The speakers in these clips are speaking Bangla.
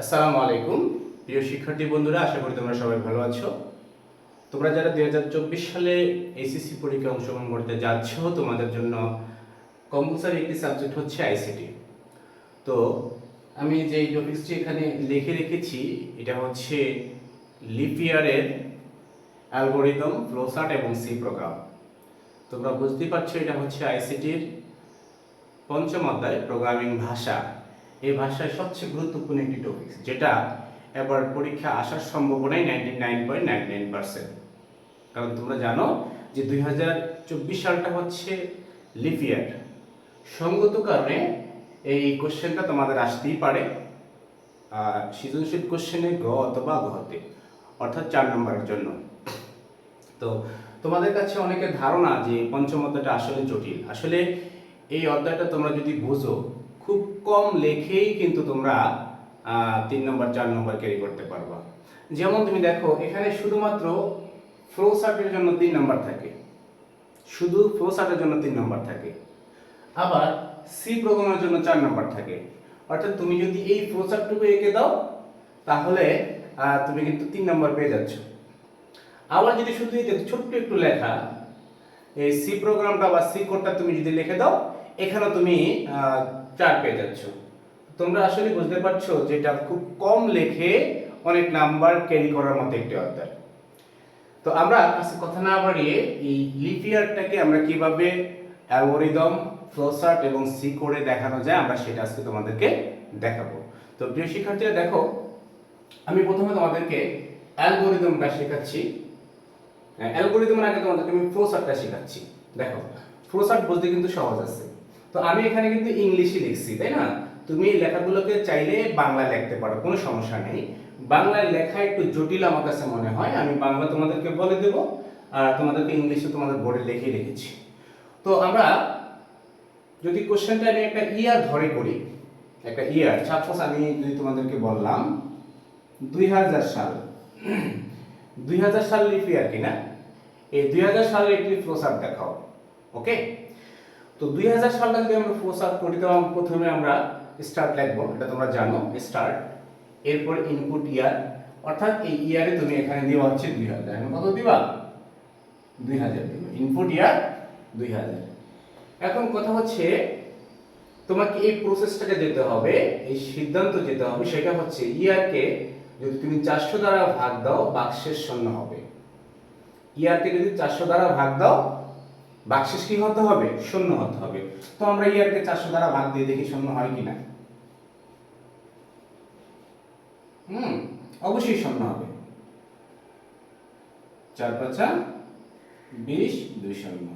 আসসালামু আলাইকুম। প্রিয় শিক্ষার্থী বন্ধুরা, আশা করি তোমরা সবাই ভালো আছো। তোমরা যারা দুই হাজার চব্বিশ সালে এসএসসি পরীক্ষায় অংশগ্রহণ করতে যাচ্ছ, তোমাদের জন্য কম্পালসারি একটি সাবজেক্ট হচ্ছে আইসিটি তো আমি যে টপিক্সটি এখানে লিখে রেখেছি, এটা হচ্ছে লিপিয়ারের অ্যালগোরিদম ফ্লোসার্ট এবং সি প্রোগ্রাম তোমরা বুঝতেই পারছ, এটা হচ্ছে আইসিটির পঞ্চম অধ্যায় প্রোগ্রামিং ভাষা। এই ভাষায় সবচেয়ে গুরুত্বপূর্ণ একটি টপিক যেটা এবার পরীক্ষা আসার সম্ভাবনাই ninety nine point nine nine percent কারণ তোমরা জানো যে দুই হাজার চব্বিশ সালটা হচ্ছে লিপিয়ার সঙ্গত কারণে এই কোশ্চেনটা তোমাদের আসতেই পারে সৃজনশীল কোশ্চেনে গ অথবা গহতে অর্থাৎ চার নম্বরের জন্য। তো তোমাদের কাছে অনেকের ধারণা যে পঞ্চম অধ্যায়টা আসলে জটিল। আসলে এই অধ্যায়টা তোমরা যদি বুঝো খুব কম লেখেই কিন্তু তোমরা তিন নম্বর, চার নম্বর ক্যারি করতে পারবা। যেমন তুমি দেখো, এখানে শুধুমাত্র ফ্লো চার্টের জন্য তিন নম্বর থাকে। শুধু ফ্লো চার্টের জন্য তিন নম্বর থাকে। আবার সি প্রোগ্রামের জন্য চার নম্বর থাকে। অর্থাৎ তুমি যদি এই ফ্লো চার্টটুকু এঁকে দাও, তাহলে তুমি কিন্তু তিন নম্বর পেয়ে যাচ্ছ। আবার যদি শুধু ছোট্ট একটু লেখা, এই সি প্রোগ্রামটা বা সি কোডটা তুমি যদি লিখে দাও এখানে তুমি চার পেয়ে যাচ্ছ। তোমরা আসলে বুঝতে পারছ যে এটা খুব কম লেখে অনেক নাম্বার ক্যারি করার মতো একটি অধ্যায়। তো আমরা কথা না বাড়িয়ে এই লিপিয়ারটাকে আমরা কীভাবে অ্যালগোরিদম ফ্লোচার্ট এবং সি করে দেখানো যায় আমরা সেটা আজকে তোমাদেরকে দেখাবো। তো প্রিয় শিক্ষার্থীরা, দেখো, আমি প্রথমে তোমাদেরকে অ্যালগোরিদমটা শেখাচ্ছি। অ্যালগোরিদমের আগে তোমাদেরকে আমি ফ্লোচার্টটা শেখাচ্ছি। দেখো ফ্লোচার্ট বলতে কিন্তু সহজ আছে। তো আমি এখানে কিন্তু ইংলিশে লিখছি, তাই না? তুমি লেখাগুলোকে চাইলে বাংলা লিখতে পারো, কোনো সমস্যা নেই। বাংলায় লেখা একটু জটিল আমার কাছে মনে হয়, আমি বাংলা তোমাদেরকে বলে দেব, আর তোমাদেরকে ইংলিশে তোমাদের বোর্ডে লিখে রেখেছি। তো আমরা যদি কোশ্চেনটা আমি একটা ইয়ার ধরে করি, একটা ইয়ার সাপোজ আমি যদি তোমাদেরকে বললাম, দুই হাজার সাল, দুই হাজার সাল লিপি আর কি না? এই দুই হাজার সালের একটি ফ্লোসার দেখাও ওকে তো দুই হাজার সালটা যদি আমরা ফ্লোসার করি তো প্রথমে আমরা স্টার্ট লিখব, এটা তোমরা জানো স্টার্ট এরপর ইনপুট ইয়ার অর্থাৎ এই ইয়ারে তুমি এখানে দেওয়া হচ্ছে দুই হাজার। এখন কত দিবা? দুই হাজার দিবা। ইনপুট ইয়ার দুই হাজার। এখন কথা হচ্ছে, তোমাকে এই প্রসেসটাকে যেতে হবে, এই সিদ্ধান্ত যেতে হবে, সেটা হচ্ছে ইয়ারকে যদি তুমি চারশো দ্বারা ভাগ দাও, বাক্সের শূন্য হবে। ইয়ারকে যদি চারশো দ্বারা ভাগ দাও বাক্সেস কি হতে হবে? শূন্য হতে হবে। তো আমরা ইয়ারকে চারশো দ্বারা ভাগ দিয়ে দেখি শূন্য হয় কিনা। হুম, অবশ্যই শূন্য হবে। চার পাঁচা বিশ, দুই শূন্য।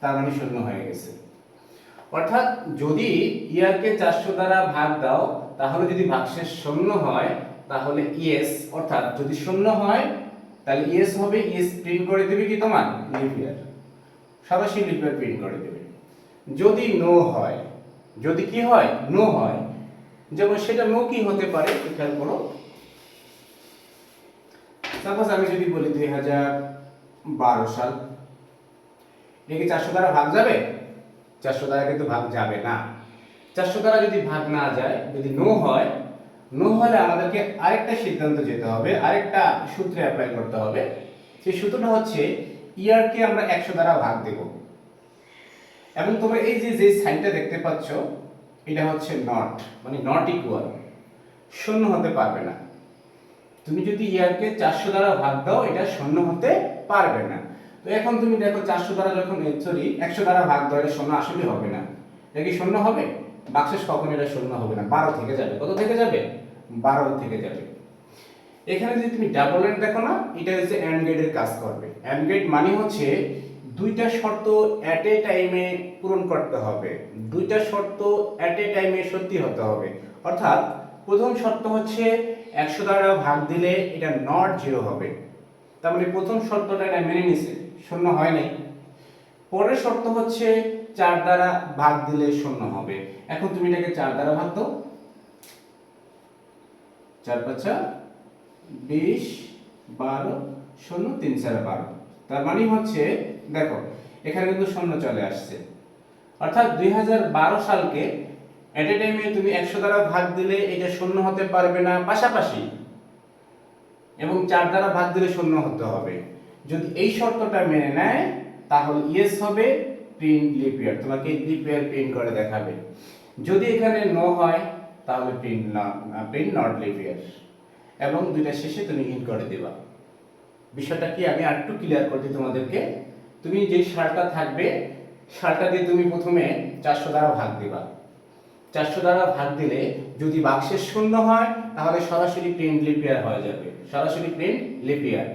তার মানে শূন্য হয়ে গেছে। অর্থাৎ যদি ইয়ারকে চারশো দ্বারা ভাগ দাও, তাহলে যদি ভাগশেষ শূন্য হয়, তাহলে ইয়েস অর্থাৎ যদি শূন্য হয়, তাহলে ইয়েস হবে ইয়েস প্রিন্ট করে দেবে কি তোমার? লিপিয়ার সরাসরি লিপিয়ার প্রিন্ট করে দেবে। যদি নো হয়, যদি কি হয় নো হয়, যেমন সেটা নো কি হতে পারে খেয়াল করো সাপোজ আমি যদি বলি দুই হাজার বারো সাল, এটা কি চারশো দ্বারা ভাগ যাবে? চারশো দ্বারা কিন্তু ভাগ যাবে না। চারশো দ্বারা যদি ভাগ না যায়, যদি নো হয় নো হলে আমাদেরকে আরেকটা সিদ্ধান্ত যেতে হবে, আরেকটা সূত্রে অ্যাপ্লাই করতে হবে। সেই সূত্রটা হচ্ছে ইয়ারকে আমরা একশো দ্বারা ভাগ দেব। এবং তোমরা এই যে যে সাইনটা দেখতে পাচ্ছ, এটা হচ্ছে নট মানে নট ইকুয়াল শূন্য হতে পারবে না। তুমি যদি ইয়ারকে চারশো দ্বারা ভাগ দাও, এটা শূন্য হতে পারবে না। তো এখন তুমি দেখো, চারশো দ্বারা যখন সরি একশো দ্বারা ভাগ দাও, এটা শূন্য আসলে হবে না। এটা কি শূন্য হবে? বাক্সেস কখন এটা শূন্য হবে না? বারো থেকে যাবে। কত থেকে যাবে? বারো থেকে যাবে। এখানে যদি তুমি ডাবল এন্ড দেখো না, এটা হচ্ছে অ্যান্ড গেটের কাজ করবে। অ্যান্ড গেট মানে হচ্ছে দুইটা শর্ত অ্যাট এ টাইমে পূরণ করতে হবে। দুইটা শর্ত অ্যাট এ টাইমে সত্যি হতে হবে। অর্থাৎ প্রথম শর্ত হচ্ছে একশো দ্বারা ভাগ দিলে এটা নট জিরো হবে। তার মানে প্রথম শর্তটা এটা মেনে নিছে, শূন্য হয় নাই। পরের শর্ত হচ্ছে চার দ্বারা ভাগ দিলে শূন্য হবে। এখন তুমি এটাকে চার দ্বারা ভাগ দাও। চার পাঁচা বিশ, বারো, শূন্য, তিন চার বারো। তার মানে হচ্ছে, দেখো, এখানে কিন্তু শূন্য চলে আসছে। অর্থাৎ দুই সালকে এট এ টাইমে তুমি একশো দ্বারা ভাগ দিলে এটা শূন্য হতে পারবে না, পাশাপাশি এবং চার দ্বারা ভাগ দিলে শূন্য হতে হবে। যদি এই শর্তটা মেনে নেয়, তাহলে ইয়েস হবে প্রিন্ট লিপিয়ার তোমাকে লিপিয়ার প্রিন্ট করে দেখাবে। যদি এখানে নো হয়, তাহলে প্রিন্ট না প্রিন্ট নট লিপিয়ার এবং দুইটা শেষে তুমি ইন করে দেবা। বিষয়টা কি? আমি আরেকটু ক্লিয়ার করছি তোমাদেরকে। তুমি যে সারটা থাকবে, সারটা দিয়ে তুমি প্রথমে চারশো দ্বারা ভাগ দিবা। চারশো দ্বারা ভাগ দিলে যদি বাক্সের শূন্য হয়, তাহলে সরাসরি প্রিন্ট লিপিয়ার হয়ে যাবে। সরাসরি প্রিন্ট লিপিয়ার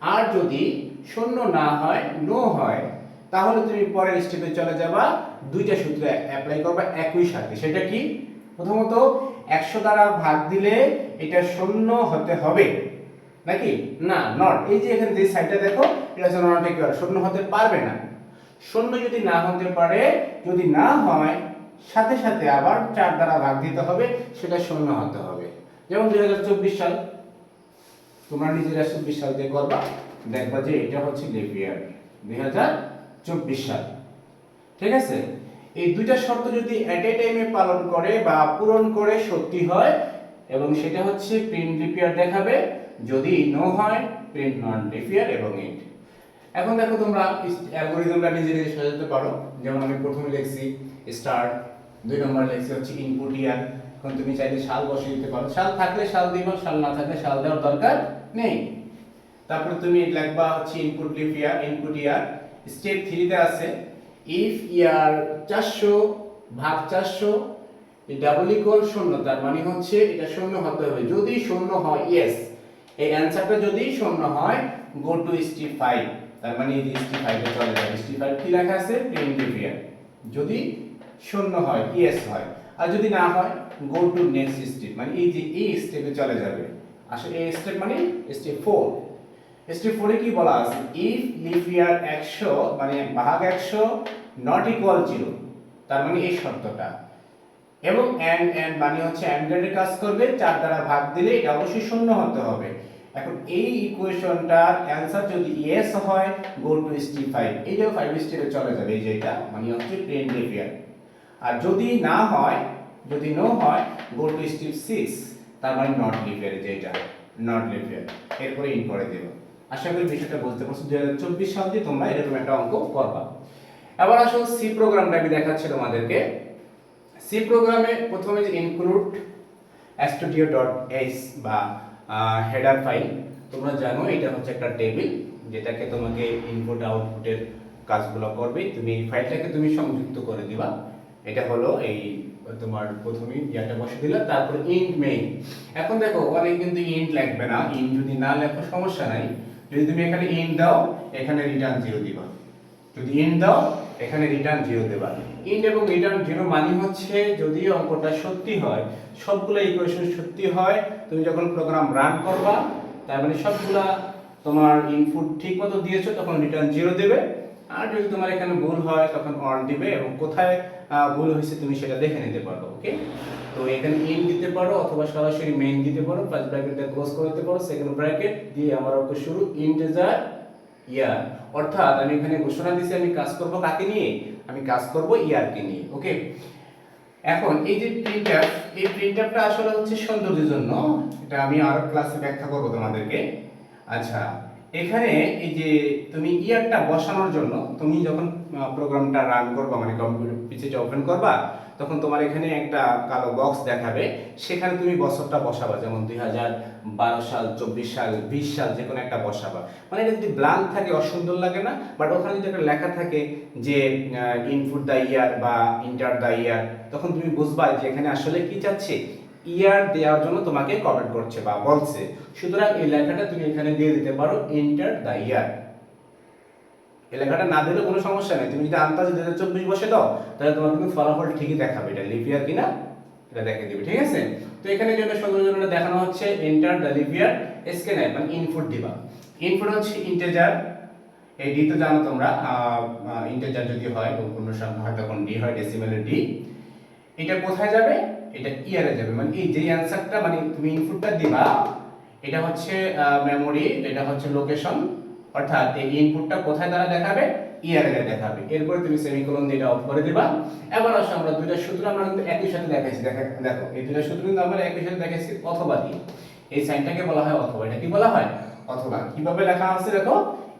আর যদি শূন্য না হয় নো হয়, তাহলে তুমি পরের স্টেপে চলে যাবা। দুইটা সূত্র অ্যাপ্লাই করবা একই সাথে। সেটা কি? প্রথমত একশো দ্বারা ভাগ দিলে এটা শূন্য হতে হবে। নাকি? না নট এই যে এখানে যে সাইডটা দেখো, এটা হচ্ছে নট ইকুয়াল শূন্য হতে পারবে না। শূন্য যদি না হতে পারে, যদি না হয়, সাথে সাথে আবার চার দ্বারা ভাগ দিতে হবে, সেটা শূন্য হতে হবে। যেমন দুই হাজার চব্বিশ সাল। তোমরা নিজেরা চব্বিশ সাল দিয়ে করবা। দেখবা যে এটা হচ্ছে লেপিয়ার দুই হাজার চব্বিশ সাল। ঠিক আছে? এই দুইটা শর্ত যদি এট এ টাইমে পালন করে বা পূরণ করে সত্যি হয়, এবং সেটা হচ্ছে প্রিন্ট লিপিয়ার দেখাবে, যদি নো হয় প্রিন্ট নন লিপিয়ার এবং ইট এখন দেখো তোমরা অ্যালগরিদমটা নিজে নিজে সাজাতে পারো। যেমন আমি প্রথমে লিখছি স্টার্ট দুই নম্বর লিখছি হচ্ছে ইনপুট ইয়ার এখন তুমি চাইলে সাল বসিয়ে দিতে পারো। সাল থাকলে সাল দিবা সাল না থাকলে সাল দেওয়ার দরকার নেই। তারপর তুমি লিখবা হচ্ছে input leap year input year step থ্রিতে আছে ইফ ইয়ার চারশো ভাগ চারশো ডাবল ইকুয়াল শূন্য, তার মানে হচ্ছে এটা শূন্য হতে হবে। যদি শূন্য হয় ইয়েস এই অ্যান্সারটা যদি শূন্য হয় গো টু স্টেপ ফাইভ তার মানে এই যে স্টেপ ফাইভে চলে যাবে স্টেপ ফাইভ কি লেখা আছে? প্রিমিটিভ ইয়ার যদি শূন্য হয় ইয়েস হয়, আর যদি না হয় গো টু নেক্সট স্টেপ মানে এই যে এই স্টেপে চলে যাবে। আসলে এই স্টেপ মানে স্টেপ ফোর স্টেপ ফোরে কি বলা আছে? ইফ লিভ ইয়ার একশো মানে ভাগ একশো নট ইকুয়াল জিরো তার মানে এই শর্তটা। এবং এন্ড এন্ড মানে হচ্ছে অ্যান্ডের কাজ করবে, চার দ্বারা ভাগ দিলে এটা অবশ্যই শূন্য হতে হবে। এখন এই ইকুয়েশনটার অ্যান্সার যদি ইয়েস হয় গো টু স্টেপ ফাইভ এইটাও ফাইভ স্টেপে চলে যাবে, এই যেটা মানে হচ্ছে প্লেন লিপিয়ার আর যদি না হয়, যদি নো হয় গো টু স্টেপ সিক্স তার মানে নট লিপিয়ার যেটা নট লিপিয়ার এরপরে ইন করে দেব। আশা করি বিষয়টা বুঝতে পারছ। দুই হাজার চব্বিশ সাল দিয়ে তোমরা এরকম একটা অঙ্ক করবা। এবার আসলে সি প্রোগ্রামটা আমি দেখাচ্ছি তোমাদেরকে। সি প্রোগ্রামে প্রথমে যে ইনক্লুড স্টুডিও ডট এস বা হেডার ফাইল তোমরা জানো এটা হচ্ছে একটা টেবিল যেটাকে তোমাকে ইনপুট আউটপুটের কাজগুলো করবে। তুমি এই ফাইলটাকে তুমি সংযুক্ত করে দিবা। এটা হলো এই তোমার প্রথমে ইয়াটা বসে দিলা, তারপর ইন্ট মেইন এখন দেখো, অনেক কিন্তু ইন্ট লাগবে না। ইন্ট যদি না লেখো সমস্যা নাই। যদি তুমি এখানে ইন দাও, এখানে রিটার্ন জিরো দিবা। যদি ইন দাও, এখানে রিটার্ন জিরো দেবা। ইন এবং রিটার্ন জিরো মানে হচ্ছে যদি অঙ্কটা সত্যি হয়, সবগুলো ইকুয়েশন সত্যি হয়, তুমি যখন প্রোগ্রাম রান করবা, তার মানে সবগুলা তোমার ইনপুট ঠিক মতো দিয়েছ, তখন রিটার্ন জিরো দেবে। আর যদি তোমার এখানে ভুল হয়, তখন অন দিবে এবং কোথায় ভুল হয়েছে তুমি সেটা দেখে নিতে পারো ওকে তো এখানে ইন দিতে পারো অথবা সরাসরি মেইন দিতে পারো ফার্স্ট ব্র্যাকেটটা ক্লোজ করে দিতে পারো সেকেন্ড ব্র্যাকেট দিয়ে আমার অঙ্ক শুরু ইন্টিজার ইয়ার অর্থাৎ আমি এখানে ঘোষণা দিছি আমি কাজ করব কাকে নিয়ে? আমি কাজ করব ইয়ারকে নিয়ে ওকে এখন এই যে প্রিন্টআপ এই প্রিন্টআপটা আসলে হচ্ছে সৌন্দর্যের জন্য। এটা আমি আরও ক্লাসে ব্যাখ্যা করব তোমাদেরকে। আচ্ছা এখানে এই যে তুমি ইয়ারটা বসানোর জন্য তুমি যখন প্রোগ্রামটা রান করবা মানে কম্পিউটার পিসিটা ওপেন করবা, তখন তোমার এখানে একটা কালো বক্স দেখাবে। সেখানে তুমি বছরটা বসাবা, যেমন দুই হাজার বারো সাল, চব্বিশ সাল, বিশ সাল যে কোনো একটা বসাবা। মানে এটা যদি ব্লাঙ্ক থাকে, অসুন্দর লাগে না বাট ওখানে যদি একটা লেখা থাকে যে ইনপুট দ্য ইয়ার বা ইন্টার দ্য ইয়ার তখন তুমি বুঝবা যে এখানে আসলে কি চাচ্ছে। ইয়ার দেওয়ার জন্য তোমাকে কমেন্ট করছে বা বলছে। সুতরাং এই লেখাটা তুমি এখানে দিয়ে দিতে পারো ইন্টার দ্য ইয়ার এই লেখাটা না দিলে কোনো সমস্যা নেই। তুমি যদি আন্দাজ দুই হাজার চব্বিশ বসে দাও, তাহলে তোমার কিন্তু ফলাফল ঠিকই দেখাবে। এটা লিপিয়ার কিনা, এটা দেখে দিবে, ঠিক আছে? তো এখানে সঙ্গে জন্য দেখানো হচ্ছে এন্টার দ্য লিপিয়ার এসকে নাই মানে ইনপুট দিবা। ইনপুট হচ্ছে ইন্টেজার এই ডি তো জানো তোমরা ইন্টেজার যদি হয় পূর্ণ সংখ্যা হয়, তখন ডি হয় ডেসিমেলের ডি এটা কোথায় যাবে? এটা ইয়ারে যাবে। মানে এই যে অ্যানসারটা মানে তুমি ইনপুটটা দিবা, এটা হচ্ছে মেমোরি এটা হচ্ছে লোকেশন অর্থাৎ এই ইনপুটটা কোথায় দ্বারা দেখাবে? ইয়ার দেখাবে। এরপরে তুমি সেমিকোলন দিয়ে এটা অফ করে দিবা। এবার আসো আমরা দুইটা সূত্র, আমরা কিন্তু একই সাথে দেখাইছি। দেখা, দেখো, এই দুইটা সূত্র কিন্তু আমরা একই সাথে দেখাইছি অথবা কি এই সাইনটাকে বলা হয় অথবা। এটা কি বলা হয়? অথবা। কীভাবে লেখা আছে দেখো?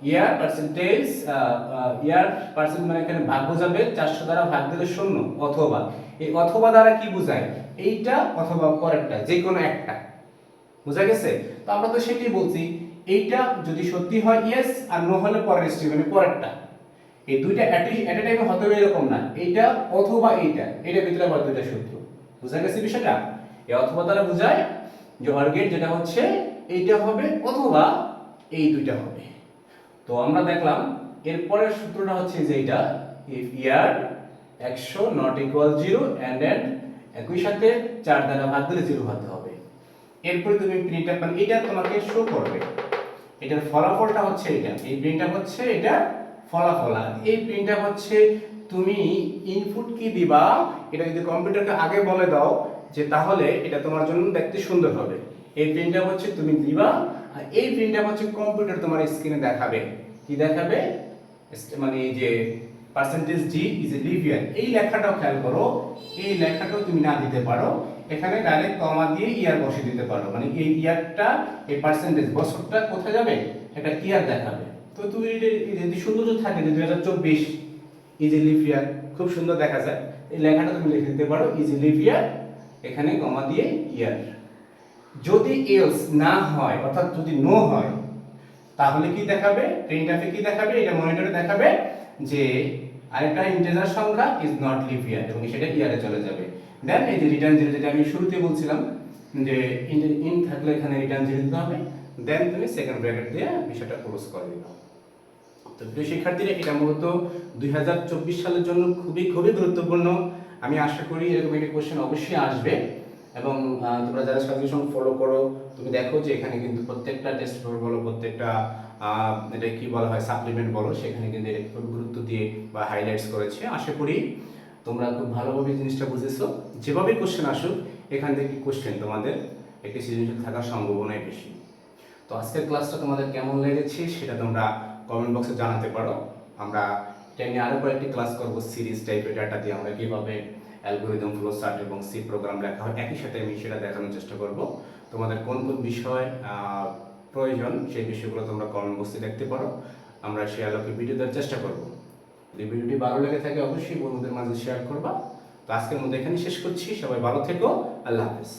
ইয়ার পার্সেন্টেজ ইয়ার পার্সেন্ট মানে এখানে ভাগ বোঝাবে চারশো দ্বারা ভাগ দিলে শূন্য অথবা। এই অথবা দ্বারা কি বোঝায়? এইটা অথবা পরেরটা যে কোনো একটা। বোঝা গেছে? তো আমরা তো সেটাই বলছি, এইটা যদি সত্যি হয় ইয়েস আর নো হলে পরের স্টেপ মানে পরেরটা। এই দুইটা এট এ টাইমে হতে হবে এরকম না। এইটা অথবা এইটা, এটা ভিতরে আবার দুইটা সূত্র। বোঝা গেছে বিষয়টা? এই অথবা দ্বারা বোঝায়, যে গেট যেটা হচ্ছে, এইটা হবে অথবা এই দুইটা হবে। তো আমরা দেখলাম এরপরের সূত্রটা হচ্ছে যে এইটা ইফ ইয়ার একশো not equal zero and end একই সাথে চার দ্বারা ভাগ দিলে জিরো হতে হবে। এরপরে তুমি প্রিন্টআপ মানে এটা তোমাকে শো করবে। এটার ফলাফলটা হচ্ছে এটা। এই প্রিন্টআপ হচ্ছে এটা ফলাফল। এই প্রিন্টআপ হচ্ছে তুমি ইনপুট কি দিবা? এটা যদি কম্পিউটারকে আগে বলে দাও যে তাহলে এটা তোমার জন্য দেখতে সুন্দর হবে। এই প্রিন্টআপ হচ্ছে তুমি দিবা, আর এই প্রিন্টআপ হচ্ছে কম্পিউটার তোমার স্ক্রিনে দেখাবে। কি দেখাবে? মানে এই যে পার্সেন্টেজ জি ইজ এ লিভিয়ার এই লেখাটাও খেয়াল করো, এই লেখাটাও তুমি না দিতে পারো। এখানে ডাইরেক্ট কমা দিয়ে ইয়ার বসে দিতে পারো। মানে এই ইয়ারটা এই পার্সেন্টেজ বছরটা কোথায় যাবে? একটা ইয়ার দেখাবে। তো তুমি যদি সুন্দর থাকে যে দুই হাজার চব্বিশ ইজি লিভিয়ার খুব সুন্দর দেখা যায়। এই লেখাটা তুমি লিখে দিতে পারো ইজি লিভিয়ার এখানে কমা দিয়ে ইয়ার যদি এলস না হয়, অর্থাৎ যদি নো হয় তাহলে কি দেখাবে? প্রিন্টআপে কি দেখাবে? এটা মনিটরে দেখাবে যে আরেকটা ইন্টিজার সংখ্যা ইজ নট লিভ ইয়ার এবং সেটা ইয়ারে চলে যাবে। দেন এই যে রিটার্ন জিরো যেটা আমি শুরুতে বলছিলাম, যে ইন থাকলে এখানে রিটার্ন জিরো দিতে হবে। দেন তুমি সেকেন্ড ব্র্যাকেট দিয়ে বিষয়টা ক্লোজ করে দিবে। তো প্রিয় শিক্ষার্থীরা, এটা মূলত দুই হাজার চব্বিশ সালের জন্য খুবই খুবই গুরুত্বপূর্ণ। আমি আশা করি এরকম একটি কোশ্চেন অবশ্যই আসবে। এবং তোমরা যারা সাজেশন ফলো করো, তুমি দেখো যে এখানে কিন্তু প্রত্যেকটা টেস্ট পেপার বলো, প্রত্যেকটা এটা কি বলা হয় সাপ্লিমেন্ট বলো, সেখানে কিন্তু এটা খুব গুরুত্ব দিয়ে বা হাইলাইটস করেছে। আশা করি তোমরা খুব ভালোভাবে জিনিসটা বুঝেছ। যেভাবে কোশ্চেন আসুক, এখান থেকে কোশ্চেন তোমাদের একটি সৃজনশীল থাকার সম্ভাবনাই বেশি। তো আজকের ক্লাসটা তোমাদের কেমন লেগেছে সেটা তোমরা কমেন্ট বক্সে জানাতে পারো। আমরা এটা নিয়ে আরও কয়েকটি ক্লাস করব সিরিজ টাইপের ডাটা দিয়ে আমরা কীভাবে অ্যালগোরিদম ফ্লো চার্ট এবং সি প্রোগ্রাম লেখা হয়, একই সাথে আমি সেটা দেখানোর চেষ্টা করব। তোমাদের কোন কোন বিষয় প্রয়োজন, সেই বিষয়গুলো তোমরা কমেন্ট বক্সে দেখতে পারো। আমরা সেই আলোকে ভিডিও দেওয়ার চেষ্টা করব। যদি ভিডিওটি ভালো লেগে থাকে, অবশ্যই বন্ধুদের মাঝে শেয়ার করবা। তো আজকের মধ্যে এখানে শেষ করছি। সবাই ভালো থেকো। আল্লাহ হাফেজ।